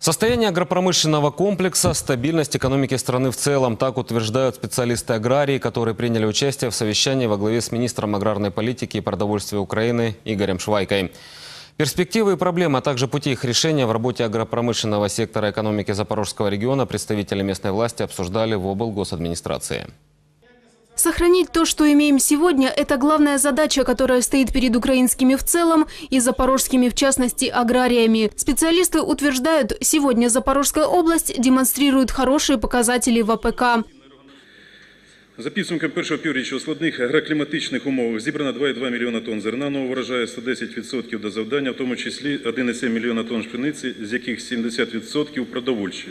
Состояние агропромышленного комплекса, стабильность экономики страны в целом, так утверждают специалисты аграрии, которые приняли участие в совещании во главе с министром аграрной политики и продовольствия Украины Игорем Швайкой. Перспективы и проблемы, а также пути их решения в работе агропромышленного сектора экономики Запорожского региона представители местной власти обсуждали в облгосадминистрации. Сохранить то, что имеем сегодня, это главная задача, которая стоит перед украинскими в целом и запорожскими в частности аграриями. Специалисты утверждают, сегодня Запорожская область демонстрирует хорошие показатели в АПК. За підсумком першого півріччя у складних агрокліматичних умовах зібрано 2,2 мільйона тонн зерна нового врожаю, 110% до завдання, в тому числі 1,7 мільйона тонн пшениці, з яких 70% продовольчі.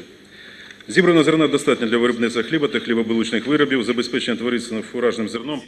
Зібрано зерна достатньо для виробництва хліба та хлібобулочних виробів, забезпечення тваринним фуражним зерном.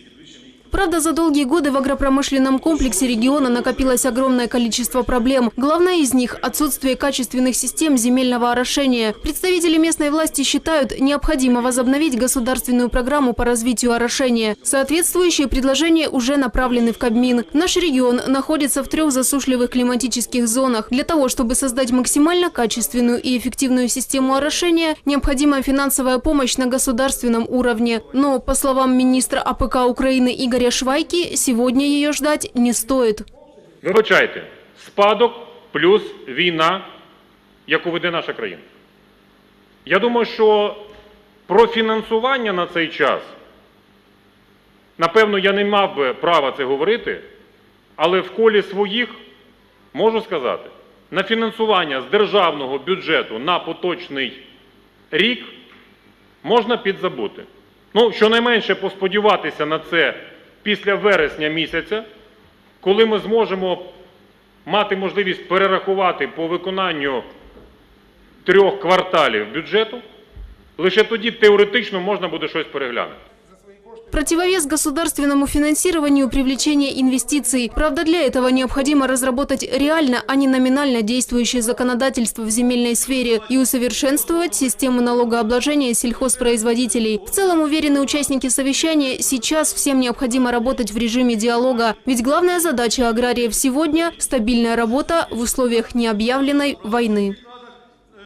Правда, за долгие годы в агропромышленном комплексе региона накопилось огромное количество проблем. Главная из них – отсутствие качественных систем земельного орошения. Представители местной власти считают, необходимо возобновить государственную программу по развитию орошения. Соответствующие предложения уже направлены в Кабмин. Наш регион находится в трех засушливых климатических зонах. Для того, чтобы создать максимально качественную и эффективную систему орошения, необходима финансовая помощь на государственном уровне. Но, по словам министра АПК Украины Игоря Швайки, сегодня ее ждать не стоит. Вибачайте, спадок плюс війна, яку веде наша країна. Я думаю, що про фінансування на цей час, напевно, я не мав би права це говорити, але в колі своїх можу сказати, на фінансування з державного бюджету на поточний рік можна підзабути. Ну, щонайменше посподіватися на це після вересня місяця, коли ми зможемо мати можливість перерахувати по виконанню трьох кварталів бюджету, лише тоді теоретично можна буде щось переглянути. Противовес государственному финансированию – привлечение инвестиций. Правда, для этого необходимо разработать реально, а не номинально действующее законодательство в земельной сфере и усовершенствовать систему налогообложения сельхозпроизводителей. В целом, уверены участники совещания, сейчас всем необходимо работать в режиме диалога. Ведь главная задача аграриев сегодня – стабильная работа в условиях необъявленной войны.